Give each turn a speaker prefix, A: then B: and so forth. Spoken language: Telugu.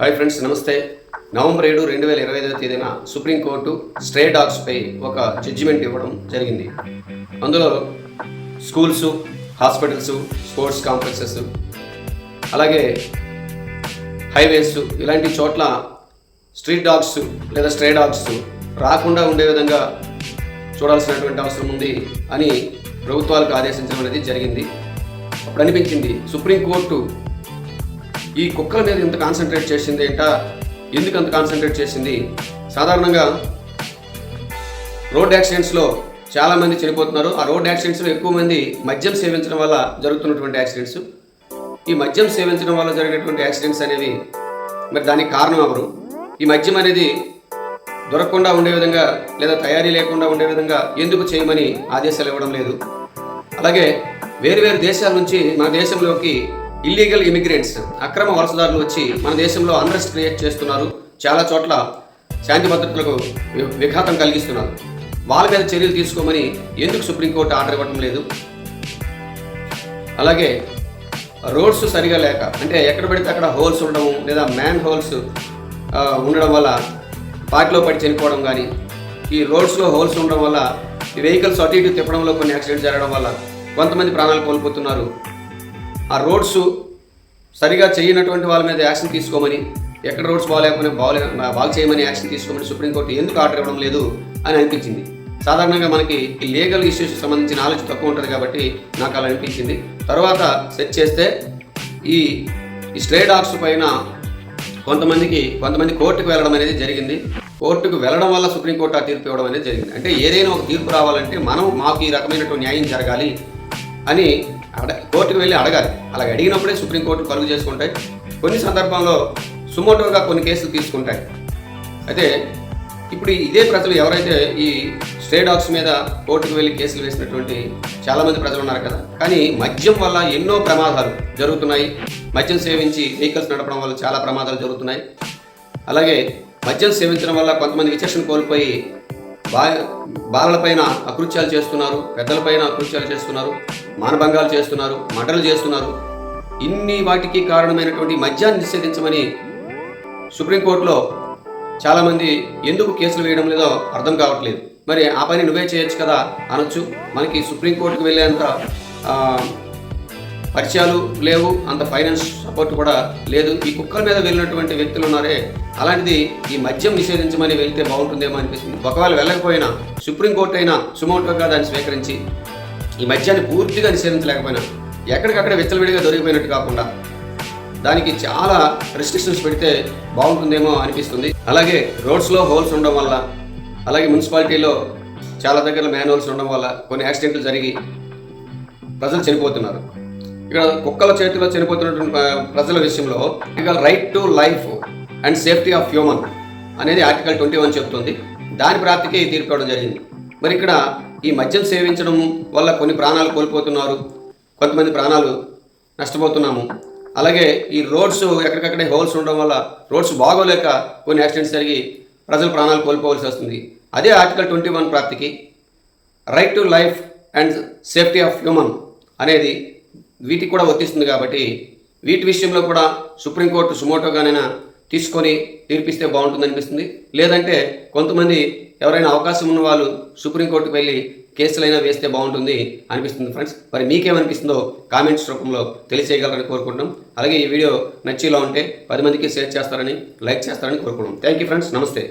A: హాయ్ ఫ్రెండ్స్ నమస్తే. నవంబర్ ఏడు రెండు వేల ఇరవై ఐదవ తేదీన సుప్రీంకోర్టు స్ట్రే డాగ్స్పై ఒక జడ్జిమెంట్ ఇవ్వడం జరిగింది. అందులో స్కూల్స్ హాస్పిటల్స్ స్పోర్ట్స్ కాంప్లెక్సెస్ అలాగే హైవేస్ ఇలాంటి చోట్ల స్ట్రీట్ డాగ్స్ లేదా స్ట్రే డాగ్స్ రాకుండా ఉండే విధంగా చూడాల్సినటువంటి అవసరం ఉంది అని ప్రభుత్వాలకు ఆదేశించడం అనేది జరిగింది. అప్పుడు అనిపించింది సుప్రీంకోర్టు ఈ కుక్కల మీద ఇంత కాన్సన్ట్రేట్ చేసింది ఏంట? ఎందుకు అంత కాన్సన్ట్రేట్ చేసింది? సాధారణంగా రోడ్ యాక్సిడెంట్స్లో చాలామంది చనిపోతున్నారు. ఆ రోడ్ యాక్సిడెంట్స్లో ఎక్కువ మంది మద్యం సేవించడం వల్ల జరుగుతున్నటువంటి యాక్సిడెంట్స్ ఈ మద్యం సేవించడం వల్ల జరిగినటువంటి యాక్సిడెంట్స్ అనేవి మరి దానికి కారణం ఎవరు? ఈ మద్యం అనేది దొరకకుండా ఉండే విధంగా లేదా తయారీ లేకుండా ఉండే విధంగా ఎందుకు చేయమని ఆదేశాలు ఇవ్వడం లేదు. అలాగే వేరు వేరు దేశాల నుంచి మన దేశంలోకి ఇల్లీగల్ ఇమిగ్రెంట్స్ అక్రమ వలసదారులు వచ్చి మన దేశంలో అన్రెస్ట్ క్రియేట్ చేస్తున్నారు. చాలా చోట్ల శాంతి భద్రతలకు విఘాతం కలిగిస్తున్నారు. వాళ్ళ మీద చర్యలు తీసుకోమని ఎందుకు సుప్రీంకోర్టు ఆర్డర్ ఇవ్వడం లేదు? అలాగే రోడ్స్ సరిగా లేక అంటే ఎక్కడ పడితే అక్కడ హోల్స్ ఉండడం లేదా మ్యాన్ హోల్స్ ఉండడం వల్ల పాటిలో పడి చనిపోవడం కానీ ఈ రోడ్స్లో హోల్స్ ఉండడం వల్ల ఈ వెహికల్స్ అటు ఇటు తిప్పడంలో కొన్ని యాక్సిడెంట్స్ జరగడం వల్ల కొంతమంది ప్రాణాలు కోల్పోతున్నారు. ఆ రోడ్స్ సరిగా చేయనటువంటి వాళ్ళ మీద యాక్షన్ తీసుకోమని ఎక్కడ రోడ్స్ బాగాలేకపోయినా బాగాలే బాగు చేయమని యాక్షన్ తీసుకోమని సుప్రీంకోర్టు ఎందుకు ఆర్డర్ ఇవ్వడం లేదు అని అనిపించింది. సాధారణంగా మనకి ఈ లీగల్ ఇష్యూస్ సంబంధించిన నాలెడ్జ్ తక్కువ ఉంటుంది కాబట్టి నాకు అలా అనిపించింది. తర్వాత సెర్చ్ చేస్తే ఈ ఈ స్ట్రే డాగ్స్ పైన కొంతమందికి కొంతమంది కోర్టుకు వెళ్ళడం అనేది జరిగింది. కోర్టుకు వెళ్ళడం వల్ల సుప్రీంకోర్టు ఆ తీర్పు ఇవ్వడం అనేది జరిగింది. అంటే ఏదైనా ఒక తీర్పు రావాలంటే మనం మాకు ఈ రకమైనటువంటి న్యాయం జరగాలి అని అడ కోర్టుకు వెళ్ళి అడగాలి. అలా అడిగినప్పుడే సుప్రీంకోర్టు కలుగు చేసుకుంటాయి. కొన్ని సందర్భంలో సుమోటోగా కొన్ని కేసులు తీసుకుంటాయి. అయితే ఇప్పుడు ఇదే ప్రజలు ఎవరైతే ఈ స్ట్రే డాగ్స్ మీద కోర్టుకు వెళ్ళి కేసులు వేసినటువంటి చాలామంది ప్రజలు ఉన్నారు కదా. కానీ మద్యం వల్ల ఎన్నో ప్రమాదాలు జరుగుతున్నాయి. మద్యం సేవించి వెహికల్స్ నడపడం వల్ల చాలా ప్రమాదాలు జరుగుతున్నాయి. అలాగే మద్యం సేవించడం వల్ల కొంతమంది విచక్షణ కోల్పోయి బా బాలలపైన అకృత్యాలు చేస్తున్నారు. పెద్దలపైన అకృత్యాలు చేస్తున్నారు. మానభంగాలు చేస్తున్నారు మటలు చేస్తున్నారు. ఇన్ని వాటికి కారణమైనటువంటి మద్యాన్ని నిషేధించమని సుప్రీంకోర్టులో చాలామంది ఎందుకు కేసులు వేయడం లేదో అర్థం కావట్లేదు. మరి ఆ పని నువ్వే చేయొచ్చు కదా అనొచ్చు. మనకి సుప్రీంకోర్టుకు వెళ్ళేంత పరిచయాలు లేవు అంత ఫైనాన్స్ సపోర్ట్ కూడా లేదు. ఈ కుక్కల మీద వెళ్ళినటువంటి వ్యక్తులు ఉన్నారే అలాంటిది ఈ మద్యం నిషేధించమని వెళ్తే బాగుంటుందేమో అనిపిస్తుంది. ఒకవేళ వెళ్ళకపోయినా సుప్రీంకోర్టు అయినా సుమోటోగా దాన్ని స్వీకరించి ఈ మద్యాన్ని పూర్తిగా నిషేధించలేకపోయినా ఎక్కడికక్కడ విచ్చలవిడిగా దొరికిపోయినట్టు కాకుండా దానికి చాలా రెస్ట్రిక్షన్స్ పెడితే బాగుంటుందేమో అనిపిస్తుంది. అలాగే రోడ్స్లో హోల్స్ ఉండడం వల్ల అలాగే మున్సిపాలిటీలో చాలా దగ్గర మ్యాన్ హోల్స్ ఉండడం వల్ల కొన్ని యాక్సిడెంట్లు జరిగి ప్రజలు చనిపోతున్నారు. ఇక్కడ కుక్కల చేతిలో చనిపోతున్నటువంటి ప్రజల విషయంలో ఇక right to life and safety of human అనేది ఆర్టికల్ ట్వంటీ వన్ చెప్తుంది. దాని ప్రాప్తికి తీర్పు కావడం జరిగింది. మరి ఇక్కడ ఈ మద్యం సేవించడం వల్ల కొన్ని ప్రాణాలు కోల్పోతున్నారు. కొంతమంది ప్రాణాలు నష్టపోతున్నాము. అలాగే ఈ రోడ్స్ ఎక్కడికక్కడే హోల్స్ ఉండడం వల్ల రోడ్స్ బాగోలేక కొన్ని యాక్సిడెంట్స్ జరిగి ప్రజలు ప్రాణాలు కోల్పోవలసి వస్తుంది. అదే article twenty one ప్రాప్తికి right to life and safety of human అనేది వీటికి కూడా వర్తిస్తుంది కాబట్టి వీటి విషయంలో కూడా సుప్రీంకోర్టు సుమోటోగానైనా తీసుకొని తీర్పిస్తే బాగుంటుంది అనిపిస్తుంది. లేదంటే కొంతమంది ఎవరైనా అవకాశం ఉన్న వాళ్ళు సుప్రీంకోర్టుకు వెళ్ళి కేసులైనా వేస్తే బాగుంటుంది అనిపిస్తుంది ఫ్రెండ్స్. మరి మీకేమనిపిస్తుందో కామెంట్స్ రూపంలో తెలియజేయగలరని కోరుకుంటున్నాం. అలాగే ఈ వీడియో నచ్చేలా ఉంటే పది మందికి షేర్ చేస్తారని లైక్ చేస్తారని కోరుకుంటున్నాం. Thank you friends. నమస్తే.